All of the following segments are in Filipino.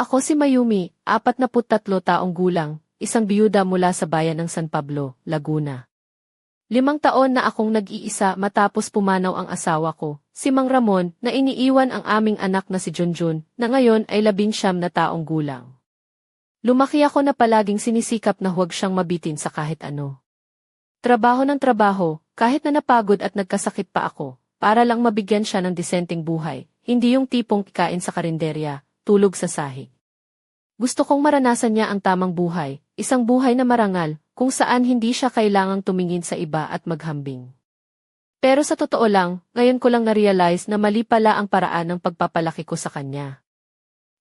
Ako si Mayumi, 43 taong gulang, isang biyuda mula sa bayan ng San Pablo, Laguna. Limang taon na akong nag-iisa matapos pumanaw ang asawa ko, si Mang Ramon, na iniiwan ang aming anak na si Junjun, na ngayon ay labinsyam na taong gulang. Lumaki ako na palaging sinisikap na huwag siyang mabitin sa kahit ano. Trabaho ng trabaho, kahit na napagod at nagkasakit pa ako, para lang mabigyan siya ng disenteng buhay, hindi yung tipong kikain sa karinderya, tulog sa sahig. Gusto kong maranasan niya ang tamang buhay, isang buhay na marangal, kung saan hindi siya kailangang tumingin sa iba at maghambing. Pero sa totoo lang, ngayon ko lang na-realize na mali pala ang paraan ng pagpapalaki ko sa kanya.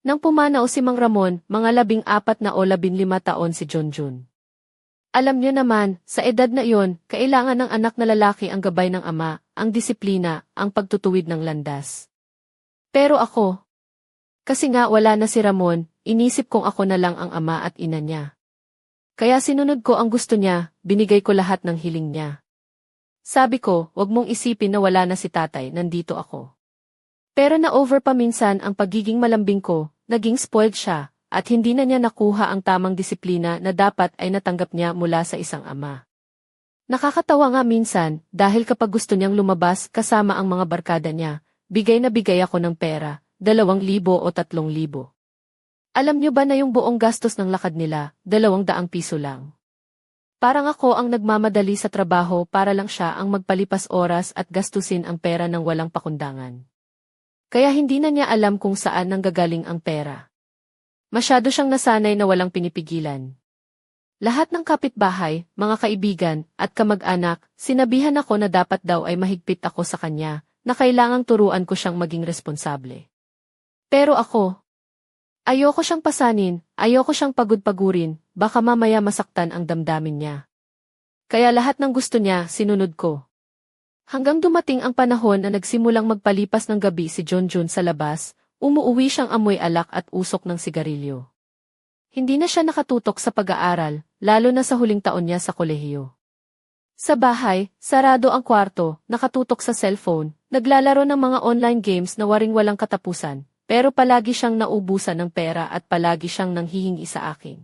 Nang pumanaw si Mang Ramon, mga labing apat na o labing lima taon si Junjun. Alam niyo naman, sa edad na iyon, kailangan ng anak na lalaki ang gabay ng ama, ang disiplina, ang pagtutuwid ng landas. Pero ako, kasi nga wala na si Ramon, inisip kong ako na lang ang ama at ina niya. Kaya sinunod ko ang gusto niya, binigay ko lahat ng hiling niya. Sabi ko, wag mong isipin na wala na si tatay, nandito ako. Pero na-over pa minsan ang pagiging malambing ko, naging spoiled siya, at hindi na niya nakuha ang tamang disiplina na dapat ay natanggap niya mula sa isang ama. Nakakatawa nga minsan, dahil kapag gusto niyang lumabas kasama ang mga barkada niya, bigay na bigay ako ng pera, dalawang libo o tatlong libo. Alam niyo ba na yung buong gastos ng lakad nila, dalawang daang piso lang? Parang ako ang nagmamadali sa trabaho para lang siya ang magpalipas oras at gastusin ang pera ng walang pakundangan. Kaya hindi na niya alam kung saan nanggagaling ang pera. Masyado siyang nasanay na walang pinipigilan. Lahat ng kapitbahay, mga kaibigan, at kamag-anak, sinabihan ako na dapat daw ay mahigpit ako sa kanya, na kailangang turuan ko siyang maging responsable. Pero ako, Ayoko siyang pasanin, ayoko siyang pagod-pagurin, baka mamaya masaktan ang damdamin niya. Kaya lahat ng gusto niya, sinunod ko. Hanggang dumating ang panahon na nagsimulang magpalipas ng gabi si John Jun sa labas, umuuwi siyang amoy alak at usok ng sigarilyo. Hindi na siya nakatutok sa pag-aaral, lalo na sa huling taon niya sa kolehiyo. Sa bahay, sarado ang kwarto, nakatutok sa cellphone, naglalaro ng mga online games na waring walang katapusan, pero palagi siyang naubusan ng pera at palagi siyang nanghihingi sa akin.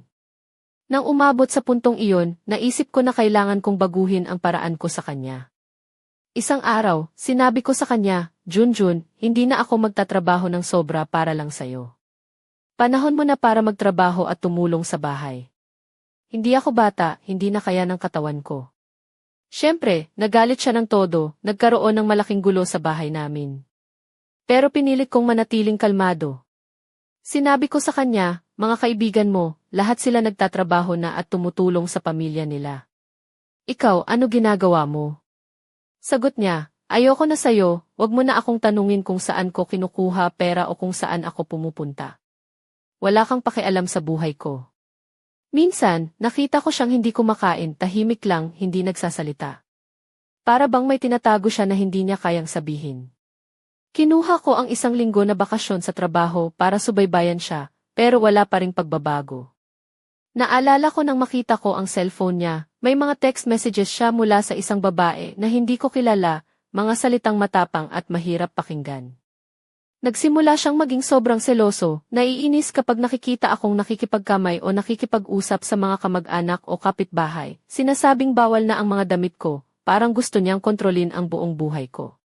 Nang umabot sa puntong iyon, naisip ko na kailangan kong baguhin ang paraan ko sa kanya. Isang araw, sinabi ko sa kanya, Junjun, hindi na ako magtatrabaho ng sobra para lang sayo. Panahon mo na para magtrabaho at tumulong sa bahay. Hindi ako bata, hindi na kaya ng katawan ko. Siyempre, nagalit siya ng todo, nagkaroon ng malaking gulo sa bahay namin. Pero pinilit kong manatiling kalmado. Sinabi ko sa kanya, mga kaibigan mo, lahat sila nagtatrabaho na at tumutulong sa pamilya nila. Ikaw, ano ginagawa mo? Sagot niya, ayoko na sayo, wag mo na akong tanungin kung saan ko kinukuha pera o kung saan ako pumupunta. Wala kang pakialam sa buhay ko. Minsan, nakita ko siyang hindi kumakain, tahimik lang, hindi nagsasalita. Para bang may tinatago siya na hindi niya kayang sabihin. Kinuha ko ang isang linggo na bakasyon sa trabaho para subaybayan siya, pero wala pa ring pagbabago. Naalala ko nang makita ko ang cellphone niya, may mga text messages siya mula sa isang babae na hindi ko kilala, mga salitang matapang at mahirap pakinggan. Nagsimula siyang maging sobrang seloso, naiinis kapag nakikita akong nakikipagkamay o nakikipag-usap sa mga kamag-anak o kapitbahay. Sinasabing bawal na ang mga damit ko, parang gusto niyang kontrolin ang buong buhay ko.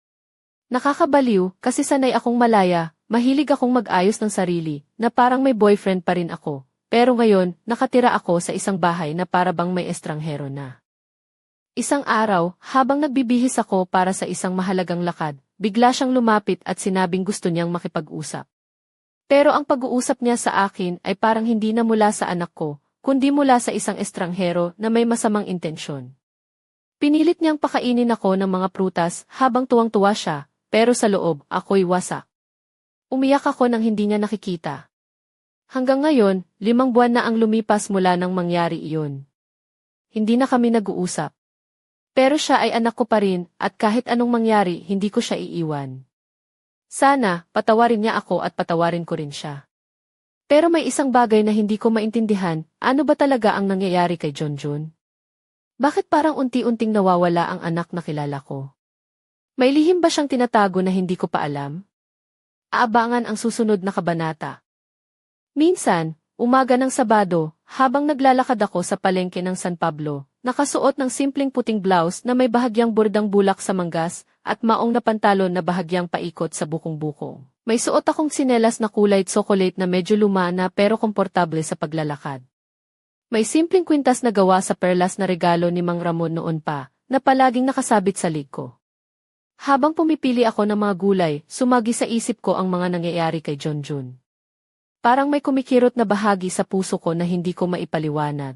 Nakakabaliw kasi sanay akong malaya, mahilig akong mag-ayos ng sarili, na parang may boyfriend pa rin ako. Pero ngayon, nakatira ako sa isang bahay na para bang may estranghero na. Isang araw, habang nagbibihis ako para sa isang mahalagang lakad, bigla siyang lumapit at sinabing gusto niyang makipag-usap. Pero ang pag-uusap niya sa akin ay parang hindi na mula sa anak ko, kundi mula sa isang estranghero na may masamang intensyon. Pinilit niyang pakainin ako ng mga prutas habang tuwang-tuwa siya, pero sa loob, ako'y wasak. Umiyak ako nang hindi niya nakikita. Hanggang ngayon, limang buwan na ang lumipas mula nang mangyari iyon. Hindi na kami nag-uusap. Pero siya ay anak ko pa rin, at kahit anong mangyari, hindi ko siya iiwan. Sana, patawarin niya ako at patawarin ko rin siya. Pero may isang bagay na hindi ko maintindihan, ano ba talaga ang nangyayari kay John Jun? Bakit parang unti-unting nawawala ang anak na kilala ko? May lihim ba siyang tinatago na hindi ko pa alam? Aabangan ang susunod na kabanata. Minsan, umaga ng Sabado, habang naglalakad ako sa palengke ng San Pablo, nakasuot ng simpleng puting blouse na may bahagyang bordang bulak sa manggas at maong na pantalon na bahagyang paikot sa bukong-bukong. May suot akong sinelas na kulay chocolate na medyo luma na pero komportable sa paglalakad. May simpleng kwintas na gawa sa perlas na regalo ni Mang Ramon noon pa, na palaging nakasabit sa lig ko. Habang pumipili ako ng mga gulay, sumagi sa isip ko ang mga nangyayari kay John Jun. Parang may kumikirot na bahagi sa puso ko na hindi ko maipaliwanag.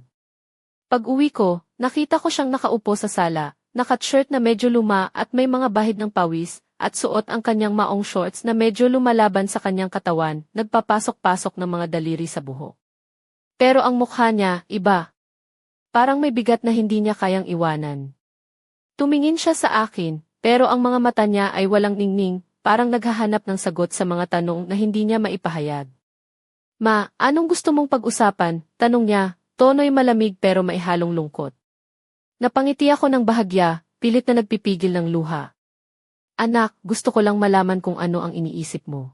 Pag uwi ko, nakita ko siyang nakaupo sa sala, naka-shirt na medyo luma at may mga bahid ng pawis, at suot ang kanyang maong shorts na medyo lumalaban sa kanyang katawan, nagpapasok-pasok ng mga daliri sa buhok. Pero ang mukha niya, iba. Parang may bigat na hindi niya kayang iwanan. Tumingin siya sa akin, pero ang mga mata niya ay walang ningning, parang naghahanap ng sagot sa mga tanong na hindi niya maipahayag. Ma, anong gusto mong pag-usapan? Tanong niya, tono'y malamig pero may halong lungkot. Napangiti ako ng bahagya, pilit na nagpipigil ng luha. Anak, gusto ko lang malaman kung ano ang iniisip mo.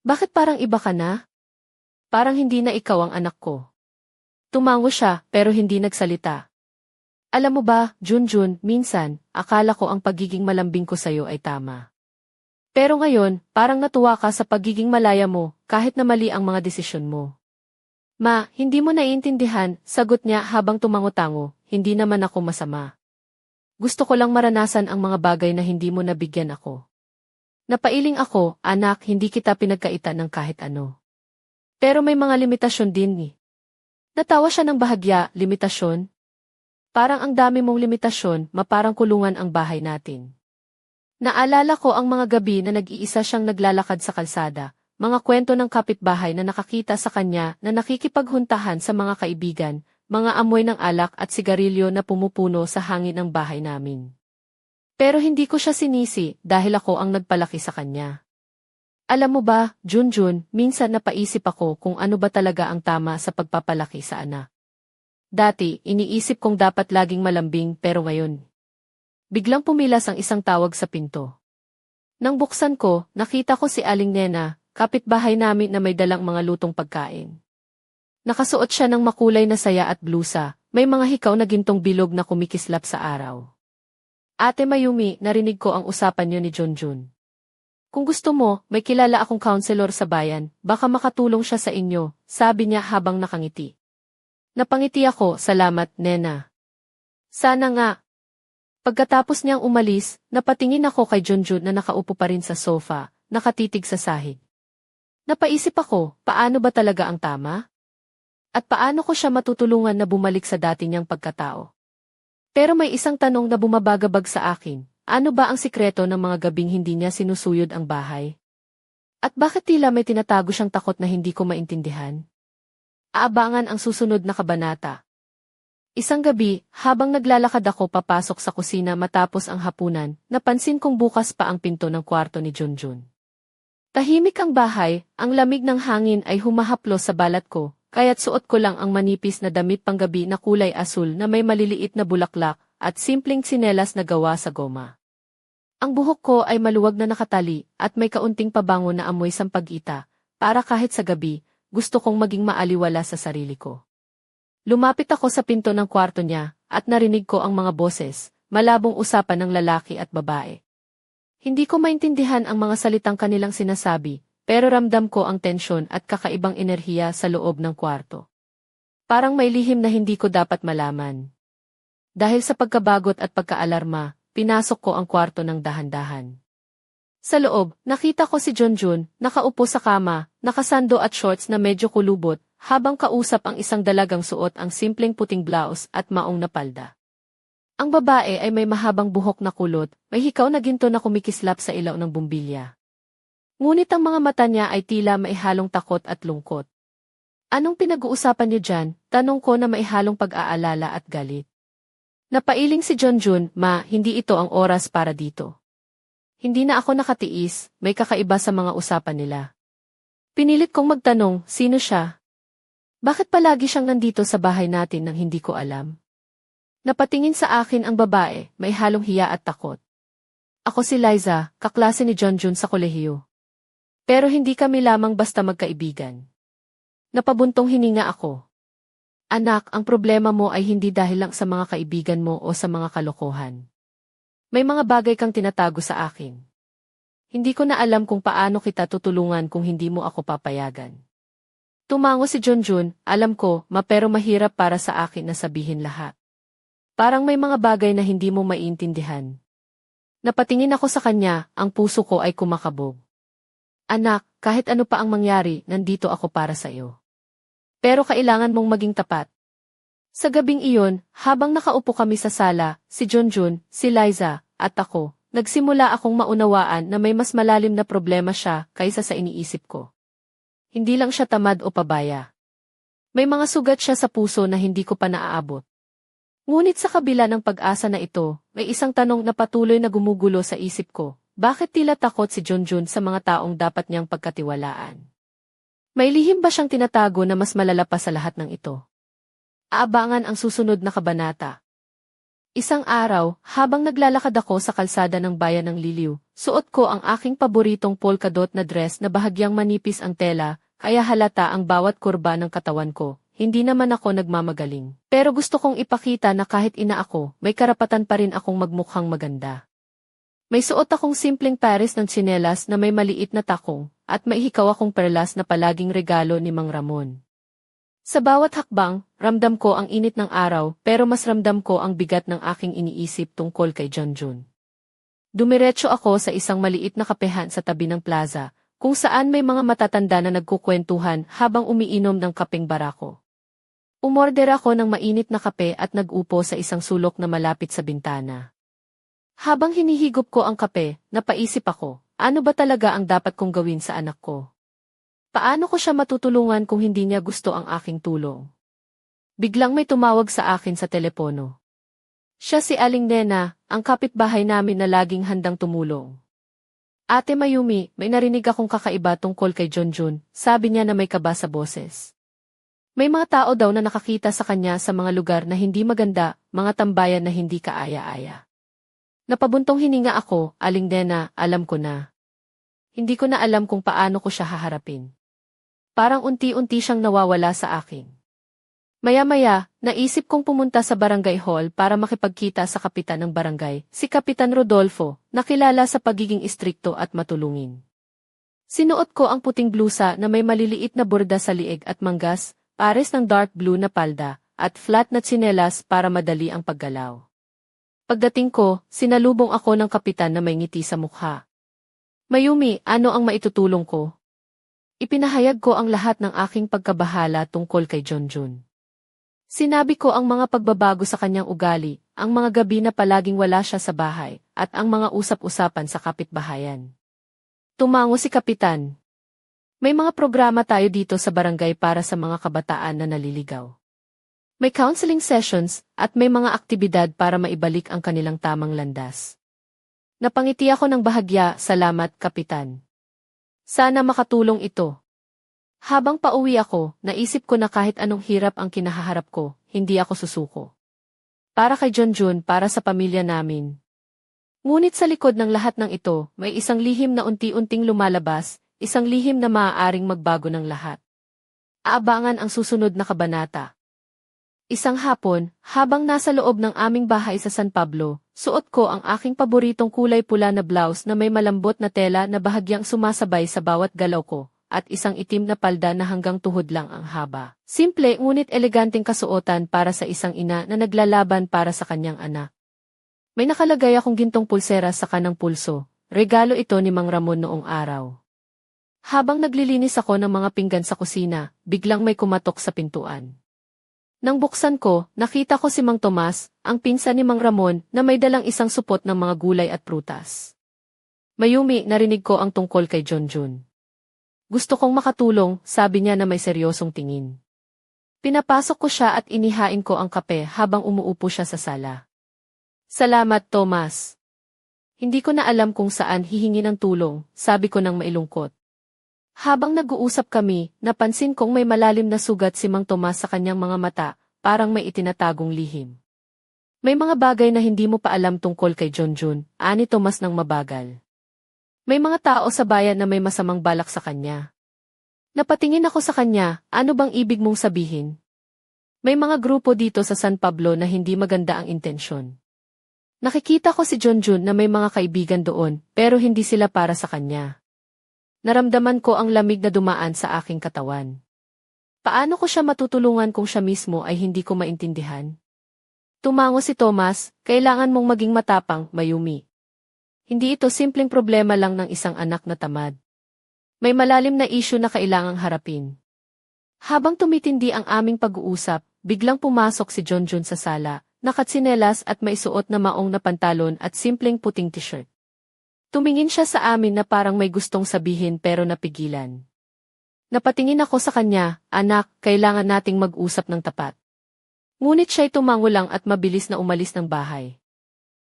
Bakit parang iba ka na? Parang hindi na ikaw ang anak ko. Tumango siya, pero hindi nagsalita. Alam mo ba, Junjun, minsan, akala ko ang pagiging malambing ko sa'yo ay tama. Pero ngayon, parang natuwa ka sa pagiging malaya mo, kahit na mali ang mga desisyon mo. Ma, hindi mo naiintindihan, sagot niya habang tumango-tango, hindi naman ako masama. Gusto ko lang maranasan ang mga bagay na hindi mo nabigyan ako. Napailing ako, anak, hindi kita pinagkaitan ng kahit ano. Pero may mga limitasyon din ni. Natawa siya ng bahagya, limitasyon? Parang ang dami mong limitasyon, maparang kulungan ang bahay natin. Naalala ko ang mga gabi na nag-iisa siyang naglalakad sa kalsada, mga kwento ng kapitbahay na nakakita sa kanya na nakikipaghuntahan sa mga kaibigan, mga amoy ng alak at sigarilyo na pumupuno sa hangin ng bahay namin. Pero hindi ko siya sinisi dahil ako ang nagpalaki sa kanya. Alam mo ba, Junjun, minsan napaisip ako kung ano ba talaga ang tama sa pagpapalaki sa anak. Dati, iniisip kong dapat laging malambing pero ngayon. Biglang pumilas ang isang tawag sa pinto. Nang buksan ko, nakita ko si Aling Nena, kapitbahay namin na may dalang mga lutong pagkain. Nakasuot siya ng makulay na saya at blusa, may mga hikaw na gintong bilog na kumikislap sa araw. Ate Mayumi, narinig ko ang usapan niyo ni Junjun. Kung gusto mo, may kilala akong counselor sa bayan, baka makatulong siya sa inyo, sabi niya habang nakangiti. Napangiti ako, salamat, Nena. Sana nga. Pagkatapos niyang umalis, napatingin ako kay Junjun na nakaupo pa rin sa sofa, nakatitig sa sahig. Napaisip ako, paano ba talaga ang tama? At paano ko siya matutulungan na bumalik sa dati niyang pagkatao? Pero may isang tanong na bumabagabag sa akin, ano ba ang sikreto ng mga gabing hindi niya sinusuyod ang bahay? At bakit tila may tinatago siyang takot na hindi ko maintindihan? Aabangan ang susunod na kabanata. Isang gabi, habang naglalakad ako papasok sa kusina matapos ang hapunan, napansin kong bukas pa ang pinto ng kwarto ni Junjun. Tahimik ang bahay, ang lamig ng hangin ay humahaplo sa balat ko, kaya't suot ko lang ang manipis na damit panggabi na kulay asul na may maliliit na bulaklak at simpleng sinelas na gawa sa goma. Ang buhok ko ay maluwag na nakatali at may kaunting pabango na amoy sampagita, para kahit sa gabi, gusto kong maging maaliwala sa sarili ko. Lumapit ako sa pinto ng kwarto niya at narinig ko ang mga boses, malabong usapan ng lalaki at babae. Hindi ko maintindihan ang mga salitang kanilang sinasabi, pero ramdam ko ang tensyon at kakaibang enerhiya sa loob ng kwarto. Parang may lihim na hindi ko dapat malaman. Dahil sa pagkabagot at pagkaalarma, pinasok ko ang kwarto ng dahan-dahan. Sa loob, nakita ko si Junjun, nakaupo sa kama, nakasando at shorts na medyo kulubot, habang kausap ang isang dalagang suot ang simpleng puting blouse at maong na palda. Ang babae ay may mahabang buhok na kulot, may hikaw na ginto na kumikislap sa ilaw ng bumbilya. Ngunit ang mga mata niya ay tila maihalong takot at lungkot. Anong pinag-uusapan niyo dyan? Tanong ko na maihalong pag-aalala at galit. Napailing si John Jun, ma, hindi ito ang oras para dito. Hindi na ako nakatiis, may kakaiba sa mga usapan nila. Pinilit kong magtanong, sino siya? Bakit palagi siyang nandito sa bahay natin nang hindi ko alam? Napatingin sa akin ang babae, may halong hiya at takot. Ako si Liza, kaklase ni John Jun sa kolehiyo. Pero hindi kami lamang basta magkaibigan. Napabuntong hininga ako. Anak, ang problema mo ay hindi dahil lang sa mga kaibigan mo o sa mga kalokohan. May mga bagay kang tinatago sa akin. Hindi ko na alam kung paano kita tutulungan kung hindi mo ako papayagan. Tumango si Junjun, alam ko, ma pero mahirap para sa akin na sabihin lahat. Parang may mga bagay na hindi mo maiintindihan. Napatingin ako sa kanya, ang puso ko ay kumakabog. Anak, kahit ano pa ang mangyari, nandito ako para sa iyo. Pero kailangan mong maging tapat. Sa gabing iyon, habang nakaupo kami sa sala, si Junjun, si Liza, at ako, nagsimula akong maunawaan na may mas malalim na problema siya kaysa sa iniisip ko. Hindi lang siya tamad o pabaya. May mga sugat siya sa puso na hindi ko pa naaabot. Ngunit sa kabila ng pag-asa na ito, may isang tanong na patuloy na gumugulo sa isip ko. Bakit tila takot si Junjun sa mga taong dapat niyang pagkatiwalaan? May lihim ba siyang tinatago na mas malala pa sa lahat ng ito? Aabangan ang susunod na kabanata. Isang araw, habang naglalakad ako sa kalsada ng bayan ng Liliw, suot ko ang aking paboritong polka dot na dress na bahagyang manipis ang tela, kaya halata ang bawat kurba ng katawan ko. Hindi naman ako nagmamagaling. Pero gusto kong ipakita na kahit ina ako, may karapatan pa rin akong magmukhang maganda. May suot akong simpleng pares ng tsinelas na may maliit na takong, at may hikaw akong perlas na palaging regalo ni Mang Ramon. Sa bawat hakbang, ramdam ko ang init ng araw pero mas ramdam ko ang bigat ng aking iniisip tungkol kay John Jun. Dumiretso ako sa isang maliit na kapehan sa tabi ng plaza, kung saan may mga matatanda na nagkukwentuhan habang umiinom ng kapeng barako. Umorder ako ng mainit na kape at nag-upo sa isang sulok na malapit sa bintana. Habang hinihigop ko ang kape, napaisip ako, ano ba talaga ang dapat kong gawin sa anak ko? Paano ko siya matutulungan kung hindi niya gusto ang aking tulong? Biglang may tumawag sa akin sa telepono. Siya si Aling Nena, ang kapitbahay namin na laging handang tumulong. Ate Mayumi, may narinig akong kakaiba tungkol kay Junjun, sabi niya na may kaba sa boses. May mga tao daw na nakakita sa kanya sa mga lugar na hindi maganda, mga tambayan na hindi kaaya-aya. Napabuntong hininga ako, aling Dena, alam ko na. Hindi ko na alam kung paano ko siya haharapin. Parang unti-unti siyang nawawala sa akin. Maya-maya, naisip kong pumunta sa barangay hall para makipagkita sa kapitan ng barangay, si Kapitan Rodolfo, nakilala sa pagiging istrikto at matulungin. Sinuot ko ang puting blusa na may maliliit na borda sa lieg at manggas, pares ng dark blue na palda, at flat na tsinelas para madali ang paggalaw. Pagdating ko, sinalubong ako ng kapitan na may ngiti sa mukha. Mayumi, ano ang maitutulong ko? Ipinahayag ko ang lahat ng aking pagkabahala tungkol kay Junjun. Sinabi ko ang mga pagbabago sa kanyang ugali, ang mga gabi na palaging wala siya sa bahay, at ang mga usap-usapan sa kapitbahayan. Tumango si Kapitan. May mga programa tayo dito sa barangay para sa mga kabataan na naliligaw. May counseling sessions at may mga aktibidad para maibalik ang kanilang tamang landas. Napangiti ako ng bahagya, salamat, Kapitan. Sana makatulong ito. Habang pauwi ako, naisip ko na kahit anong hirap ang kinahaharap ko, hindi ako susuko. Para kay Junjun, para sa pamilya namin. Ngunit sa likod ng lahat ng ito, may isang lihim na unti-unting lumalabas, isang lihim na maaaring magbago ng lahat. Aabangan ang susunod na kabanata. Isang hapon, habang nasa loob ng aming bahay sa San Pablo, suot ko ang aking paboritong kulay pula na blouse na may malambot na tela na bahagyang sumasabay sa bawat galaw ko, at isang itim na palda na hanggang tuhod lang ang haba. Simple ngunit eleganteng kasuotan para sa isang ina na naglalaban para sa kanyang anak. May nakalagay akong gintong pulsera sa kanang pulso, regalo ito ni Mang Ramon noong araw. Habang naglilinis ako ng mga pinggan sa kusina, biglang may kumatok sa pintuan. Nang buksan ko, nakita ko si Mang Tomas, ang pinsan ni Mang Ramon, na may dalang isang supot ng mga gulay at prutas. Mayumi, narinig ko ang tungkol kay John Jun. Gusto kong makatulong, sabi niya na may seryosong tingin. Pinapasok ko siya at inihain ko ang kape habang umuupo siya sa sala. Salamat, Thomas. Hindi ko na alam kung saan hihingi ng tulong, sabi ko nang mailungkot. Habang nag-uusap kami, napansin kong may malalim na sugat si Mang Tomas sa kanyang mga mata, parang may itinatagong lihim. May mga bagay na hindi mo pa alam tungkol kay John Jun, ani Tomas ng mabagal. May mga tao sa bayan na may masamang balak sa kanya. Napatingin ako sa kanya, ano bang ibig mong sabihin? May mga grupo dito sa San Pablo na hindi maganda ang intensyon. Nakikita ko si Junjun na may mga kaibigan doon, pero hindi sila para sa kanya. Naramdaman ko ang lamig na dumaan sa aking katawan. Paano ko siya matutulungan kung siya mismo ay hindi ko maintindihan? Tumango si Thomas, kailangan mong maging matapang, Mayumi. Hindi ito simpleng problema lang ng isang anak na tamad. May malalim na isyu na kailangang harapin. Habang tumitindi ang aming pag-uusap, biglang pumasok si Jonjun sa sala, nakatsinelas at may suot na maong na pantalon at simpleng puting t-shirt. Tumingin siya sa amin na parang may gustong sabihin pero napigilan. Napatingin ako sa kanya, anak, kailangan nating mag-usap ng tapat. Ngunit siya'y tumango lang at mabilis na umalis ng bahay.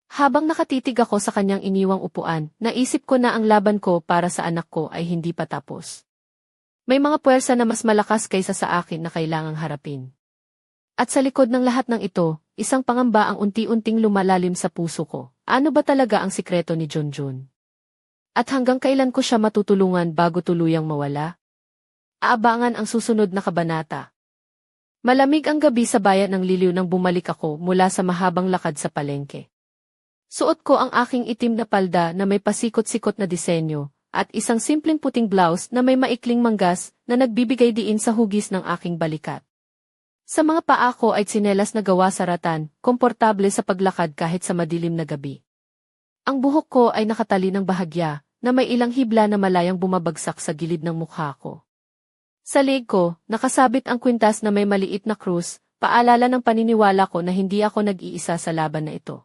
Habang nakatitig ako sa kanyang iniwang upuan, naisip ko na ang laban ko para sa anak ko ay hindi pa tapos. May mga puwersa na mas malakas kaysa sa akin na kailangang harapin. At sa likod ng lahat ng ito, isang pangamba ang unti-unting lumalalim sa puso ko. Ano ba talaga ang sikreto ni Junjun? At hanggang kailan ko siya matutulungan bago tuluyang mawala? Aabangan ang susunod na kabanata. Malamig ang gabi sa bayan ng liliw nang bumalik ako mula sa mahabang lakad sa palengke. Suot ko ang aking itim na palda na may pasikot-sikot na disenyo, at isang simpleng puting blouse na may maikling manggas na nagbibigay diin sa hugis ng aking balikat. Sa mga paa ko ay tsinelas na gawa sa ratan, komportable sa paglakad kahit sa madilim na gabi. Ang buhok ko ay nakatali ng bahagya, na may ilang hibla na malayang bumabagsak sa gilid ng mukha ko. Sa leg ko, nakasabit ang kwintas na may maliit na krus, paalala ng paniniwala ko na hindi ako nag-iisa sa laban na ito.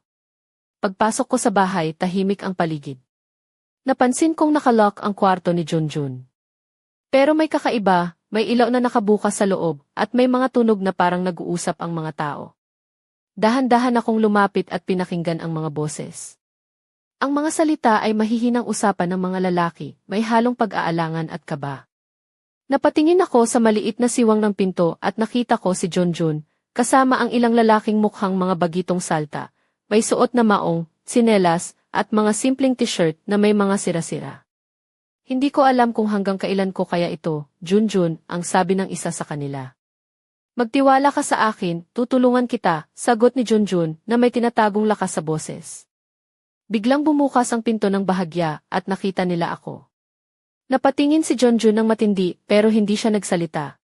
Pagpasok ko sa bahay, tahimik ang paligid. Napansin kong nakalock ang kwarto ni Junjun. Pero may kakaiba, may ilaw na nakabukas sa loob, at may mga tunog na parang nag-uusap ang mga tao. Dahan-dahan akong lumapit at pinakinggan ang mga boses. Ang mga salita ay mahihinang usapan ng mga lalaki, may halong pag-aalangan at kaba. Napatingin ako sa maliit na siwang ng pinto at nakita ko si Junjun, kasama ang ilang lalaking mukhang mga bagitong salta, may suot na maong, sinelas, at mga simpleng t-shirt na may mga sira-sira. Hindi ko alam kung hanggang kailan ko kaya ito, Junjun, ang sabi ng isa sa kanila. Magtiwala ka sa akin, tutulungan kita, sagot ni Junjun na may tinatagong lakas sa boses. Biglang bumukas ang pinto ng bahagya at nakita nila ako. Napatingin si Junjun ng matindi pero hindi siya nagsalita.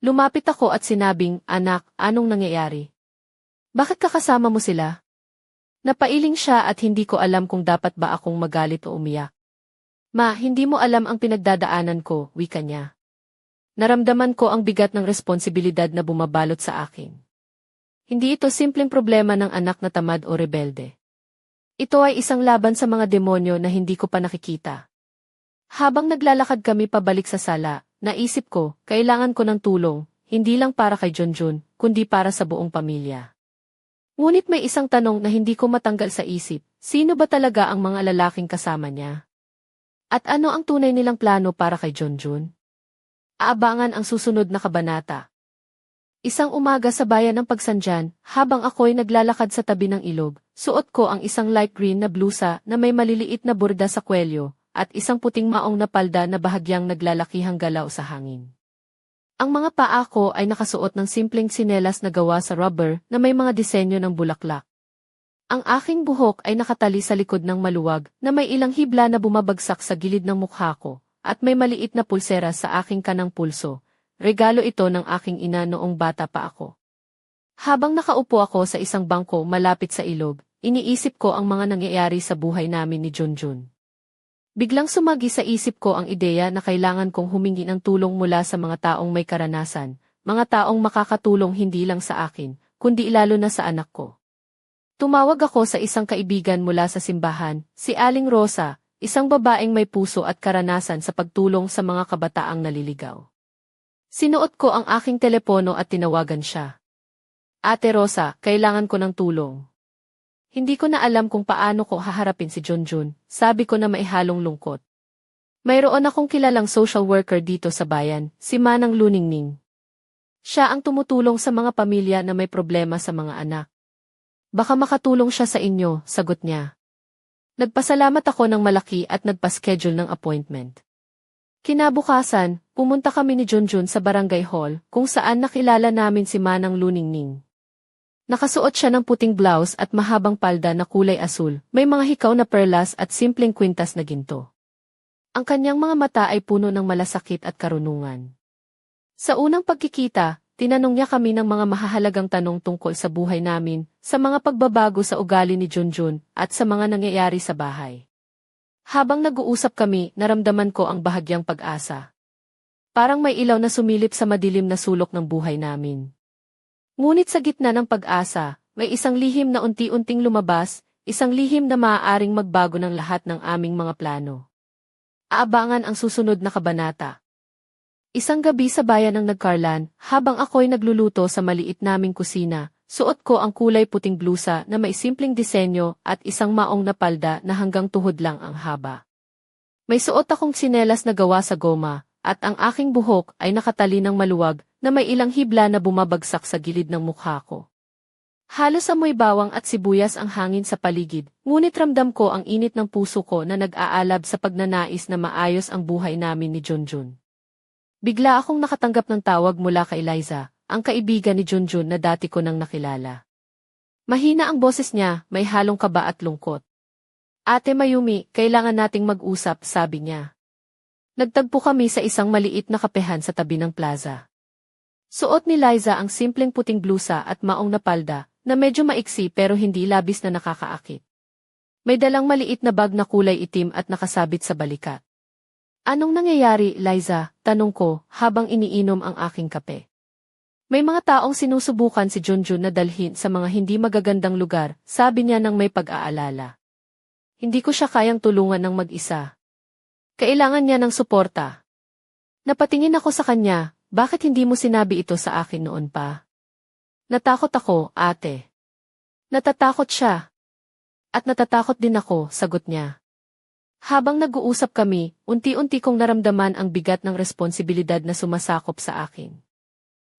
Lumapit ako at sinabing, anak, anong nangyayari? Bakit kakasama mo sila? Napailing siya at hindi ko alam kung dapat ba akong magalit o umiyak. Ma, hindi mo alam ang pinagdadaanan ko, wika niya. Naramdaman ko ang bigat ng responsibilidad na bumabalot sa akin. Hindi ito simpleng problema ng anak na tamad o rebelde. Ito ay isang laban sa mga demonyo na hindi ko pa nakikita. Habang naglalakad kami pabalik sa sala, naisip ko, kailangan ko ng tulong, hindi lang para kay Junjun, kundi para sa buong pamilya. Ngunit may isang tanong na hindi ko matanggal sa isip, sino ba talaga ang mga lalaking kasama niya? At ano ang tunay nilang plano para kay Junjun? Aabangan ang susunod na kabanata. Isang umaga sa bayan ng Pagsandyan, habang ako'y naglalakad sa tabi ng ilog, suot ko ang isang light green na blusa na may maliliit na burda sa kwelyo, at isang puting maong na palda na bahagyang naglalakihang galaw sa hangin. Ang mga paa ko ay nakasuot ng simpleng sinelas na gawa sa rubber na may mga disenyo ng bulaklak. Ang aking buhok ay nakatali sa likod ng maluwag na may ilang hibla na bumabagsak sa gilid ng mukha ko at may maliit na pulsera sa aking kanang pulso. Regalo ito ng aking ina noong bata pa ako. Habang nakaupo ako sa isang bangko malapit sa ilog, iniisip ko ang mga nangyayari sa buhay namin ni Junjun. Biglang sumagi sa isip ko ang ideya na kailangan kong humingi ng tulong mula sa mga taong may karanasan, mga taong makakatulong hindi lang sa akin, kundi lalo na sa anak ko. Tumawag ako sa isang kaibigan mula sa simbahan, si Aling Rosa, isang babaeng may puso at karanasan sa pagtulong sa mga kabataang naliligaw. Sinuot ko ang aking telepono at tinawagan siya. Ate Rosa, kailangan ko ng tulong. Hindi ko na alam kung paano ko haharapin si Junjun, sabi ko na maihalong lungkot. Mayroon akong kilalang social worker dito sa bayan, si Manang Luningning. Siya ang tumutulong sa mga pamilya na may problema sa mga anak. Baka makatulong siya sa inyo, sagot niya. Nagpasalamat ako ng malaki at nagpa-schedule ng appointment. Kinabukasan, pumunta kami ni Junjun sa barangay hall kung saan nakilala namin si Manang Luningning. Nakasuot siya ng puting blouse at mahabang palda na kulay asul, may mga hikaw na perlas at simpleng kwintas na ginto. Ang kanyang mga mata ay puno ng malasakit at karunungan. Sa unang pagkikita, tinanong niya kami ng mga mahahalagang tanong tungkol sa buhay namin, sa mga pagbabago sa ugali ni Junjun, at sa mga nangyayari sa bahay. Habang nag-uusap kami, naramdaman ko ang bahagyang pag-asa. Parang may ilaw na sumilip sa madilim na sulok ng buhay namin. Ngunit sa gitna ng pag-asa, may isang lihim na unti-unting lumabas, isang lihim na maaaring magbago ng lahat ng aming mga plano. Aabangan ang susunod na kabanata. Isang gabi sa bayan ng Nagkarlan, habang ako'y nagluluto sa maliit naming kusina, suot ko ang kulay puting blusa na may simpleng disenyo at isang maong na palda na hanggang tuhod lang ang haba. May suot akong sinelas na gawa sa goma, at ang aking buhok ay nakatali ng maluwag na may ilang hibla na bumabagsak sa gilid ng mukha ko. Halos amoy bawang at sibuyas ang hangin sa paligid, ngunit ramdam ko ang init ng puso ko na nag-aalab sa pagnanais na maayos ang buhay namin ni Junjun. Bigla akong nakatanggap ng tawag mula kay Liza, ang kaibigan ni Junjun na dati ko nang nakilala. Mahina ang boses niya, may halong kaba at lungkot. Ate Mayumi, kailangan nating mag-usap, sabi niya. Nagtagpo kami sa isang maliit na kapehan sa tabi ng plaza. Suot ni Liza ang simpleng puting blusa at maong na palda, na medyo maiksi pero hindi labis na nakakaakit. May dalang maliit na bag na kulay itim at nakasabit sa balikat. Anong nangyayari, Liza? Tanong ko, habang iniinom ang aking kape. May mga taong sinusubukan si Junjun na dalhin sa mga hindi magagandang lugar, sabi niya nang may pag-aalala. Hindi ko siya kayang tulungan ng mag-isa. Kailangan niya ng suporta. Napatingin ako sa kanya, bakit hindi mo sinabi ito sa akin noon pa? Natakot ako, ate. Natatakot siya. At natatakot din ako, sagot niya. Habang nag-uusap kami, unti-unti kong naramdaman ang bigat ng responsibilidad na sumasakop sa akin.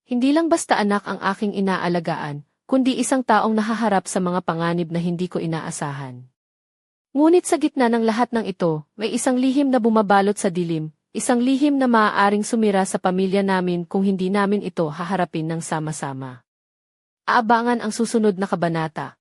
Hindi lang basta anak ang aking inaalagaan, kundi isang taong nahaharap sa mga panganib na hindi ko inaasahan. Ngunit sa gitna ng lahat ng ito, may isang lihim na bumabalot sa dilim, isang lihim na maaaring sumira sa pamilya namin kung hindi namin ito haharapin ng sama-sama. Aabangan ang susunod na kabanata.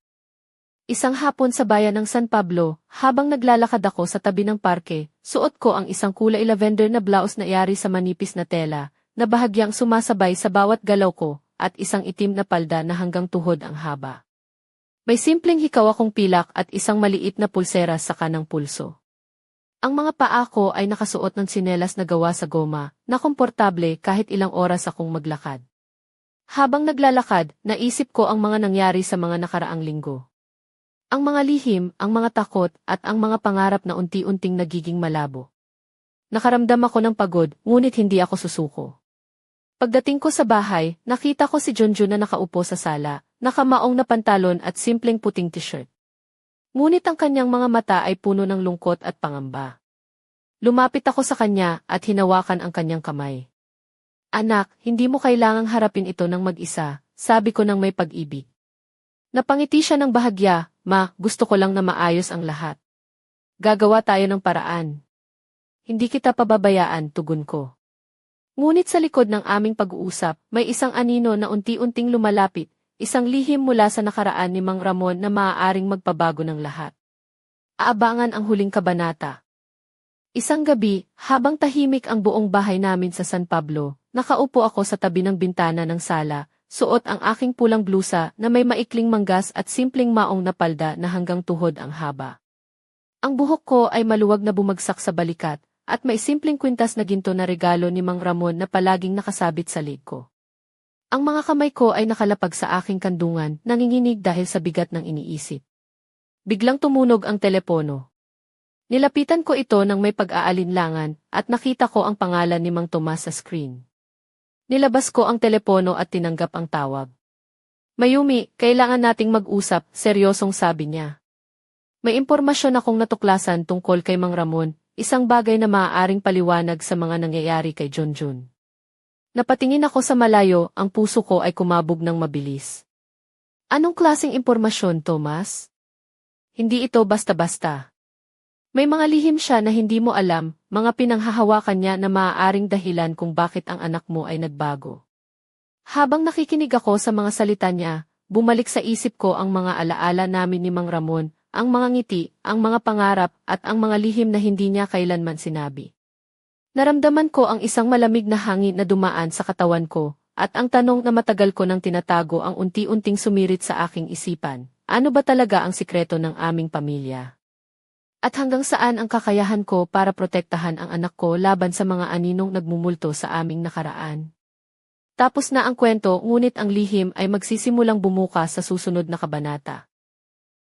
Isang hapon sa bayan ng San Pablo, habang naglalakad ako sa tabi ng parke, suot ko ang isang kulay lavender na blouse na yari sa manipis na tela, na bahagyang sumasabay sa bawat galaw ko, at isang itim na palda na hanggang tuhod ang haba. May simpleng hikaw akong pilak at isang maliit na pulsera sa kanang pulso. Ang mga paa ko ay nakasuot ng sinelas na gawa sa goma, na komportable kahit ilang oras akong maglakad. Habang naglalakad, naisip ko ang mga nangyari sa mga nakaraang linggo. Ang mga lihim, ang mga takot, at ang mga pangarap na unti-unting nagiging malabo. Nakaramdam ako ng pagod, ngunit hindi ako susuko. Pagdating ko sa bahay, nakita ko si Junjun na nakaupo sa sala, nakamaong na pantalon at simpleng puting t-shirt. Ngunit ang kanyang mga mata ay puno ng lungkot at pangamba. Lumapit ako sa kanya at hinawakan ang kanyang kamay. Anak, hindi mo kailangang harapin ito ng mag-isa, sabi ko ng may pag-ibig. Napangiti siya ng bahagya, ma, gusto ko lang na maayos ang lahat. Gagawa tayo ng paraan. Hindi kita pababayaan, tugon ko. Ngunit sa likod ng aming pag-uusap, may isang anino na unti-unting lumalapit, isang lihim mula sa nakaraan ni Mang Ramon na maaaring magpabago ng lahat. Aabangan ang huling kabanata. Isang gabi, habang tahimik ang buong bahay namin sa San Pablo, nakaupo ako sa tabi ng bintana ng sala, suot ang aking pulang blusa na may maikling manggas at simpleng maong na palda na hanggang tuhod ang haba. Ang buhok ko ay maluwag na bumagsak sa balikat, at may simpleng kwintas na ginto na regalo ni Mang Ramon na palaging nakasabit sa leg ko. Ang mga kamay ko ay nakalapag sa aking kandungan, nanginginig dahil sa bigat ng iniisip. Biglang tumunog ang telepono. Nilapitan ko ito ng may pag-aalinlangan at nakita ko ang pangalan ni Mang Tomas sa screen. Nilabas ko ang telepono at tinanggap ang tawag. Mayumi, kailangan nating mag-usap, seryosong sabi niya. May impormasyon akong natuklasan tungkol kay Mang Ramon, isang bagay na maaaring paliwanag sa mga nangyayari kay Junjun. Napatingin ako sa malayo, ang puso ko ay kumabog ng mabilis. Anong klaseng impormasyon, Thomas? Hindi ito basta-basta. May mga lihim siya na hindi mo alam, mga pinanghahawakan niya na maaaring dahilan kung bakit ang anak mo ay nagbago. Habang nakikinig ako sa mga salita niya, bumalik sa isip ko ang mga alaala namin ni Mang Ramon, ang mga ngiti, ang mga pangarap, at ang mga lihim na hindi niya kailanman sinabi. Naramdaman ko ang isang malamig na hangin na dumaan sa katawan ko, at ang tanong na matagal ko nang tinatago ang unti-unting sumirit sa aking isipan, ano ba talaga ang sikreto ng aming pamilya? At hanggang saan ang kakayahan ko para protektahan ang anak ko laban sa mga aninong nagmumulto sa aming nakaraan? Tapos na ang kwento ngunit ang lihim ay magsisimulang bumukas sa susunod na kabanata.